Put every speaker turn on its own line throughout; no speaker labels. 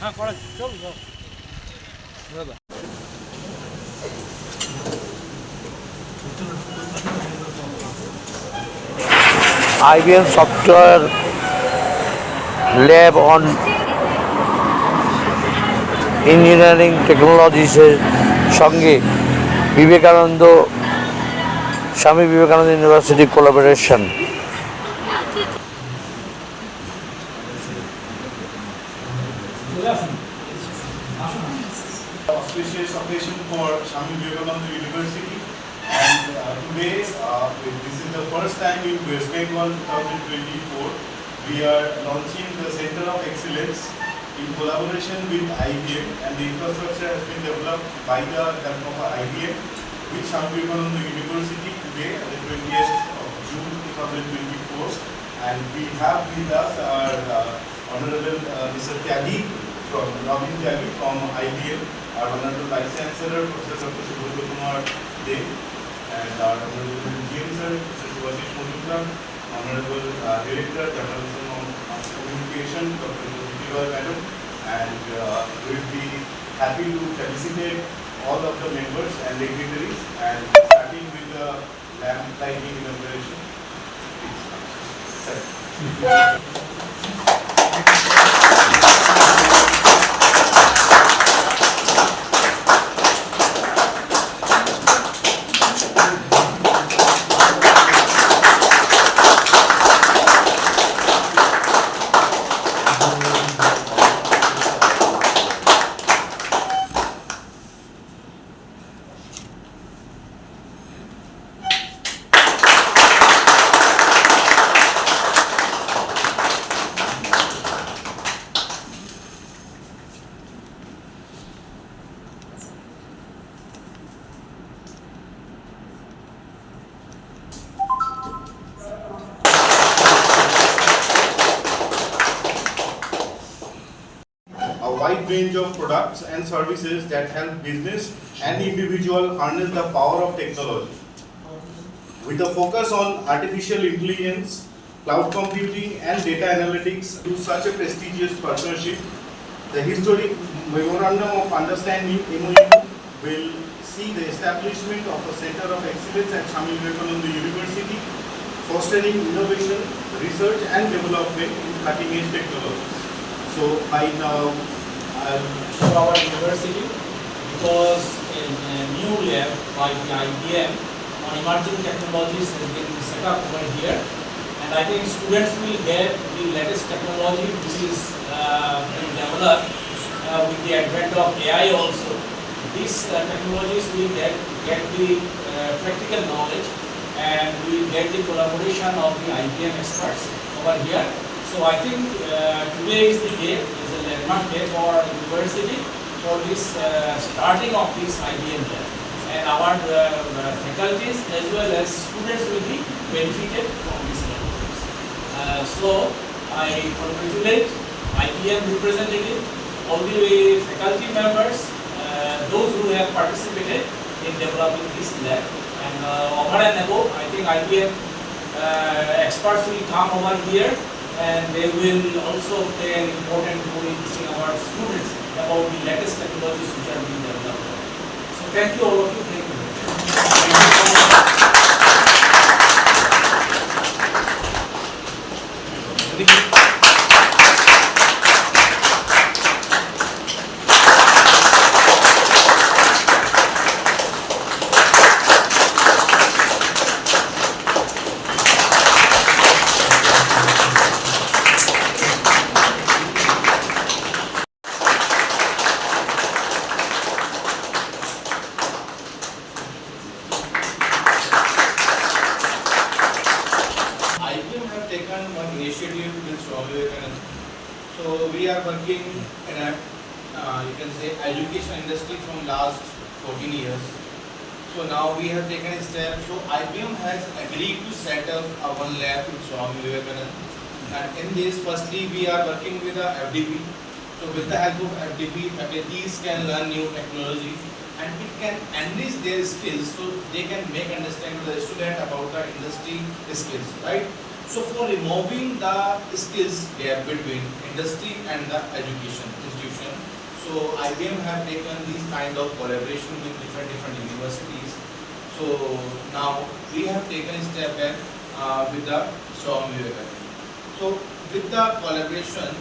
হ্যাঁ software lab দাদা IBM software lab on engineering টেকনোলজিসের সঙ্গে Vivekananda, Swami Vivekananda university
collaboration. Occasion for Swami Vivekananda University. And uh, today, uh, this is the first time in West Bengal 2024, we are launching the Center of Excellence in collaboration with IBM and the infrastructure has been developed by the help of IBM with Swami Vivekananda University today, the 20th of June 2024. And we have with us our uh, Honorable uh, Mr. Tyagi from Robin Tyagi from IBM, our Honorable Vice Chancellor, Professor Dr. Subodh Kumar Dev, and our Honorable GM Sir, Mr. Subhashish Mujumdar, Honorable uh, Director, Mass Communication, Dr. Jyoti Madam, and uh, we'll be happy to felicitate all of the members and dignitaries, and starting with the lamp lighting inauguration. Products and services that help business and individual harness the power of technology. With a focus on artificial intelligence, cloud computing and data analytics to such a prestigious partnership, the historic Memorandum of Understanding MOU will see the establishment of a Center of Excellence at Swami Vivekananda University, fostering innovation, research and development in cutting edge technologies. So by now, I'll
to our university because a a new lab by the IBM on emerging technologies has been set up over here. And I think students will get the latest technology which is uh, developed uh, with the advent of AI also. These uh, technologies will get, get the uh, practical knowledge and we will get the collaboration of the IBM experts over here. So I think uh, today is the day, is a landmark day for university for this uh, starting of this IBM lab. And our uh, uh, faculties as well as students will be benefited from this lab. Uh, so I congratulate IBM representative, all the faculty members, uh, those who have participated in developing this lab. And uh, over and above, I think IBM uh, experts will come over here and they will also play an important role in teaching our students about the latest technologies which are being developed. So thank you all of you. Thank you. IBM have
agreed to set up a one lab with Swami Vivekananda. And in this, firstly, we are working with the FDP. So with the help of FDP, faculties can learn new technology and it can enrich their skills so they can make understand to the student about the industry skills, right? So for removing the skills gap between industry and the education institution, so IBM have taken these kind of collaboration with different different universities. So now we have taken a step back uh, with the Swami. So with the collaboration,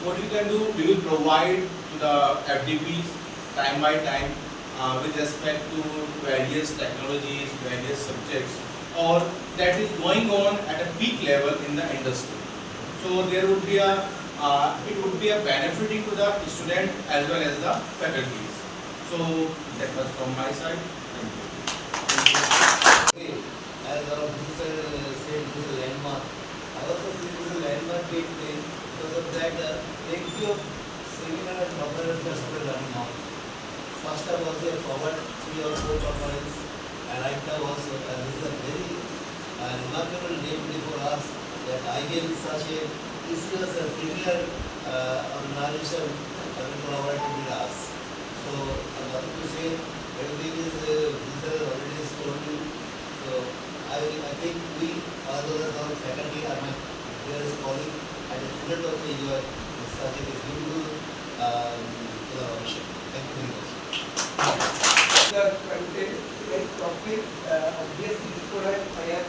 what you can do, we will provide to the FDPs time by time uh, with respect to various technologies, various subjects, or that is going on at a peak level in the industry. So there would be a, uh, it would be a benefiting to the student as well as the faculties. So that was from my side. Thank you.
As minister said, this is a landmark. I also feel a landmark day today because of that uh, plenty of seminar and conferences are running on. First time was a forward three or four conference and right now also, and this is a very uh, remarkable today for us that IBM is such a premier uh, organization having collaborated with us. So, I'm nothing to say, everything is, uh, these are already told you. So I, I think we, well as our faculty, are my dearest colleague, and the student also enjoy this such a beautiful um, collaboration. Thank you very much.
the content topic, obviously before I fire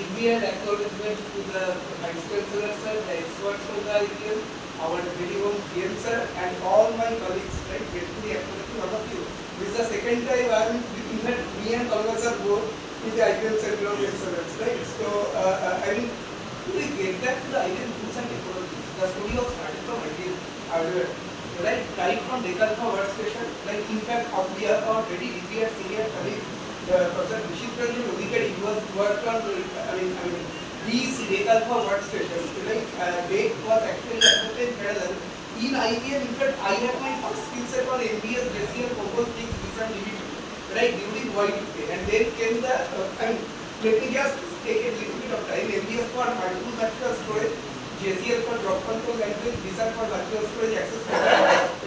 revere acknowledgement to the Vice Chancellor sir, the experts from the IBM, our own GM sir and all my colleagues, right, gratefully of you. This is the second time I am, in fact, me and sir both in the IBM Center of Excellence, right? So, uh, uh, I mean, to get back to the IBM tools and technologies, the story of starting from IBM hardware, right, right from Dekalpa workstation, like in fact, of the our very revered senior colleague, uh, Professor Vishit Ranjan Odikari, who was worked on, uh, I mean, I mean, these Dekalpa workstations, like, uh, they was actually adopted parallel. In IBM, in fact, I had my first skill set on MBS, JCL, Compose, things, different DB2, right, during Y2K, and then came the, uh, I mean, let me just take a little bit of time, MBS for multiple virtual storage, JCL for drop control language, Visa for virtual storage access.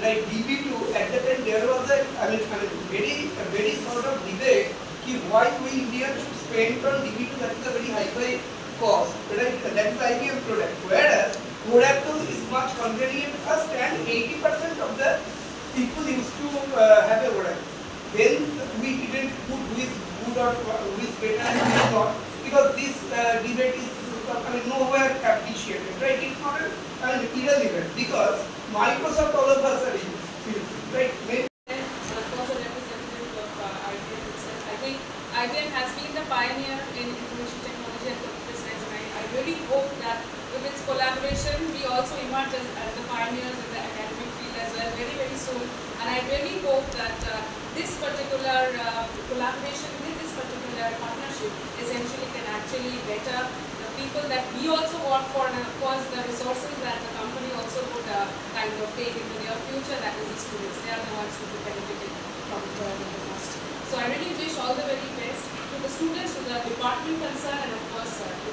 Like DB2, at the time there was a, I mean, I mean, very, a very sort of debate, ki why we Indians should spend on DB2, that is a very high-fi cost, right, that is IBM product, whereas Kodactyl is much convenient first and eighty percent of the people used to uh, have a Kodactyl. Then we didn't put is good or is better and is not, because this uh, debate is, I mean, nowhere appreciated, right? It's not a, I irrelevant, because Microsoft all of us are using, right? Maybe
IBM has been the pioneer in information technology and computer science, and I, I really hope that with its collaboration, we also emerge as, as the pioneers in the academic field as well very, very soon. And I really hope that uh, this particular uh, collaboration with this particular partnership essentially can actually better the people that we also work for, and of course the resources that the company also would uh, kind of take into their future, that is the students. They are the ones who will benefit from the most. So I really wish all the very best to the students, to the department concerned, and of course uh, to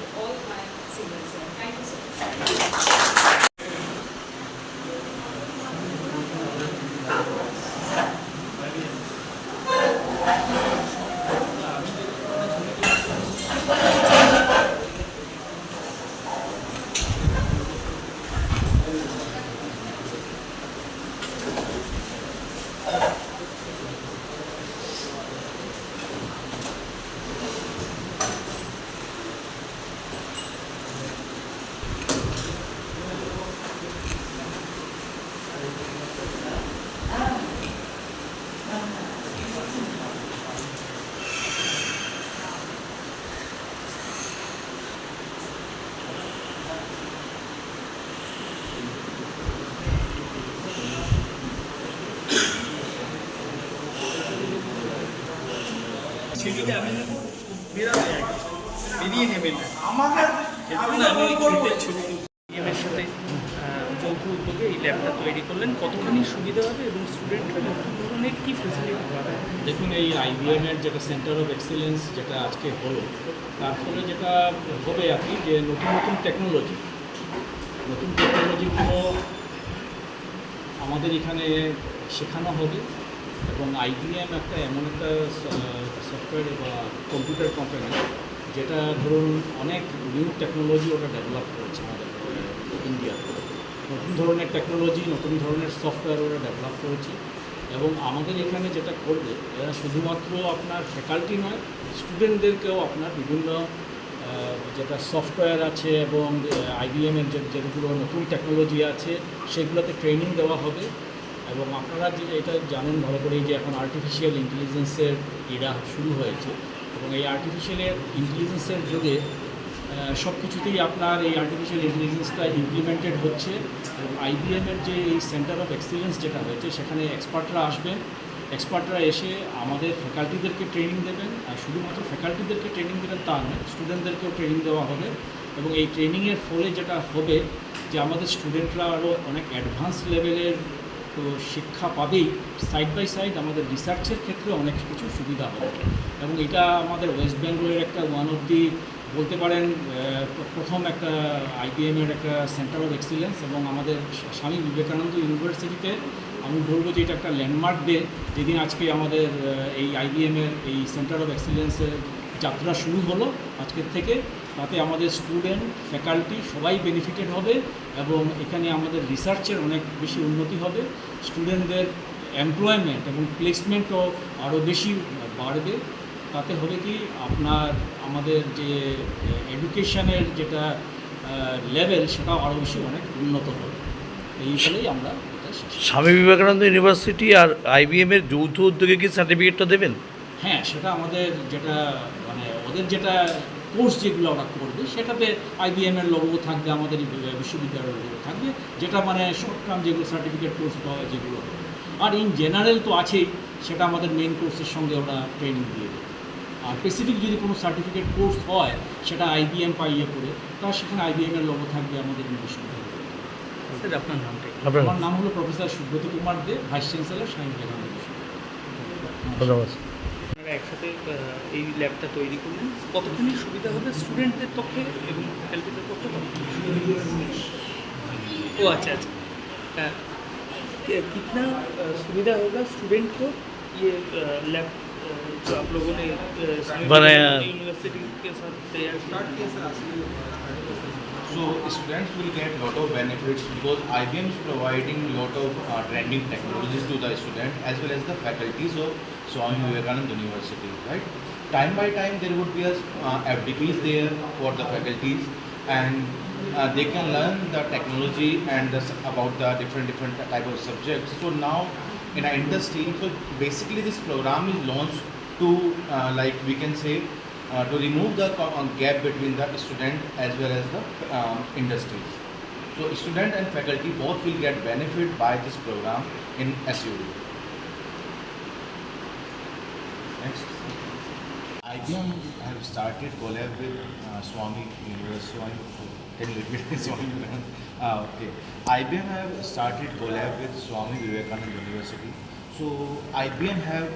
উদ্যোগে তৈরি করলেন কতখানি সুবিধা হবে এবং
দেখুন, এই IBM এর যেটা সেন্টার অফ এক্সেলেন্স যেটা আজকে হলো, তার ফলে যেটা হবে কি, যে নতুন নতুন টেকনোলজি নতুন টেকনোলজিগুলো আমাদের এখানে শেখানো হবে। এবং আইবিএম একটা এমন একটা সফটওয়্যার বা কম্পিউটার কোম্পানি যেটা ধরুন অনেক নিউ টেকনোলজি ওটা ডেভেলপ করেছে আমাদের ইন্ডিয়াতে নতুন ধরনের টেকনোলজি নতুন ধরনের সফটওয়্যার ওরা ডেভেলপ করেছে। এবং আমাদের এখানে যেটা করবে, এরা শুধুমাত্র আপনার ফ্যাকাল্টি নয় স্টুডেন্টদেরকেও আপনার বিভিন্ন যেটা সফটওয়্যার আছে এবং আইবিএমের যেগুলো নতুন টেকনোলজি আছে, সেগুলোতে ট্রেনিং দেওয়া হবে। এবং আপনারা যে এটা জানেন ভালো করেই যে এখন আর্টিফিশিয়াল ইন্টেলিজেন্সের এরা শুরু হয়েছে। এবং এই আর্টিফিশিয়াল ইন্টেলিজেন্সের যুগে সব কিছুতেই আপনার এই আর্টিফিশিয়াল ইন্টেলিজেন্সটা ইমপ্লিমেন্টেড হচ্ছে। এবং আইবিএমের যে এই সেন্টার অফ এক্সিলেন্স যেটা হয়েছে, সেখানে এক্সপার্টরা আসবেন। এক্সপার্টরা এসে আমাদের ফ্যাকাল্টিদেরকে ট্রেনিং দেবেন। আর শুধুমাত্র ফ্যাকাল্টিদেরকে ট্রেনিং দেবেন তা নয় স্টুডেন্টদেরকেও ট্রেনিং দেওয়া হবে। এবং এই ট্রেনিংয়ের ফলে যেটা হবে, যে আমাদের স্টুডেন্টরা আরও অনেক অ্যাডভান্স লেভেলের তো শিক্ষা পাবেই। সাইড বাই সাইড আমাদের রিসার্চের ক্ষেত্রে অনেক কিছু সুবিধা হবে। এবং এটা আমাদের ওয়েস্ট বেঙ্গলের একটা ওয়ান অফ দি বলতে পারেন প্রথম একটা আইবিএমের একটা সেন্টার অফ এক্সিলেন্স এবং আমাদের স্বামী বিবেকানন্দ ইউনিভার্সিটিতে আমি বলব যে এটা একটা ল্যান্ডমার্ক ডে যেদিন আজকে আমাদের এই আইবিএমের এই সেন্টার অফ এক্সিলেন্সের যাত্রা শুরু হলো আজকের থেকে। তাতে আমাদের স্টুডেন্ট ফ্যাকাল্টি সবাই বেনিফিটেড হবে এবং এখানে আমাদের রিসার্চের অনেক বেশি উন্নতি হবে। স্টুডেন্টদের এমপ্লয়মেন্ট এবং প্লেসমেন্টও আরও বেশি বাড়বে। তাতে হবে কি আপনার আমাদের যে এডুকেশনের যেটা লেভেল সেটাও আরও বেশি অনেক উন্নত হবে। এই ফলেই আমরা।
স্বামী বিবেকানন্দ ইউনিভার্সিটি আর আইবিএম এর যৌথ উদ্যোগে কি সার্টিফিকেটটা দেবেন?
হ্যাঁ সেটা আমাদের যেটা ওদের যেটা কোর্স যেগুলো ওরা করবে সেটাতে আইবিএম এর লোগো থাকবে আমাদের বিশ্ববিদ্যালয়ের লোগো থাকবে যেটা মানে শর্ট টার্ম যেগুলো সার্টিফিকেট কোর্স পাওয়া যেগুলো হবে। আর ইন জেনারেল তো আছেই সেটা আমাদের মেন কোর্সের সঙ্গে ওরা ট্রেনিং দিয়ে দেবে। আর স্পেসিফিক যদি কোনো সার্টিফিকেট কোর্স হয় সেটা আইবিএম পাইয়ে করে তাহলে সেখানে আইবিএম এর লোগো থাকবে আমাদের বিশ্ববিদ্যালয়ে।
স্যার আপনার নামটা
আমার নাম? হলো professor Subrata Kumar De vice chancellor Swami Vivekananda বিশ্ববিদ্যালয়
ধন্যবাদ।
আপনারা একসাথে আহ, এই ল্যাবটা তৈরি করলেন কতখানি সুবিধা হবে স্টুডেন্টদের পক্ষে এবং ফ্যাকাল্টিদের পক্ষে ও अच्छा अच्छा अ, कि- कितना अ, सुविधा होगा स्टूडेंट को ये लैब जो आप लोगों ने अ, स्वामी
बनाया।
विवेकानंद यूनिवर्सिटी के साथ तैयार किया
So students will get lot of benefits because IBM is providing a lot of uh, trending technologies to the student as well as the faculties of Swami Vivekanand University, right? Time by time there would be a uh, FDPs there for the faculties and uh, they can learn the technology and the, about the different different type of subjects. So now in our industry, so basically this program is launched to uh, like we can say uh, to remove the uh, gap between the student as well as the um, industries. So student and faculty both will get benefit by this program in SUD. Next. IBM have started collab with uh, Swami University. Swami? Ah, okay. IBM have started collab with Swami Vivekanand University. So IBM have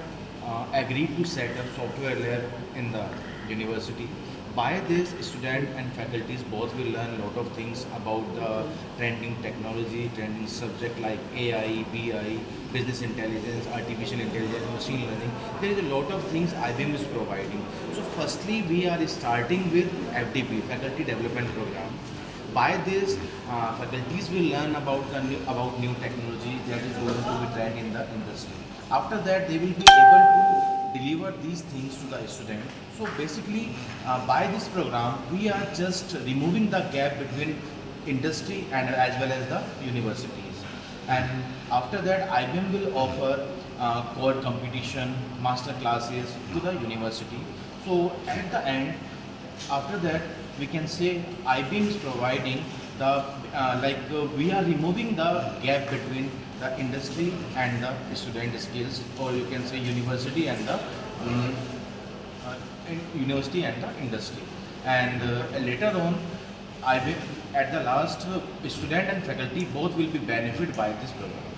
uh, agreed to set up software lab in the university. By this, student and faculties both will learn a lot of things about the trending technology, trending subject like AI, BI, business intelligence, artificial intelligence, machine learning. There is a lot of things IBM is providing. So, firstly, we are starting with FDP, Faculty Development Program. By this, uh, faculties will learn about the new, about new technology that is going to be trend in the industry. After that, they will be able to deliver these things to the student. So basically, uh, by this program, we are just removing the gap between industry and as well as the universities. And after that, IBM will offer uh, competition, master classes to the university. So at the end, after that, we can say IBM is providing the uh, like uh, we are removing the gap between the industry and the student skills, or you can say university and the um, uh, university and the industry. And uh, later on, IBM, at the last, uh, student and faculty both will be benefited by this program.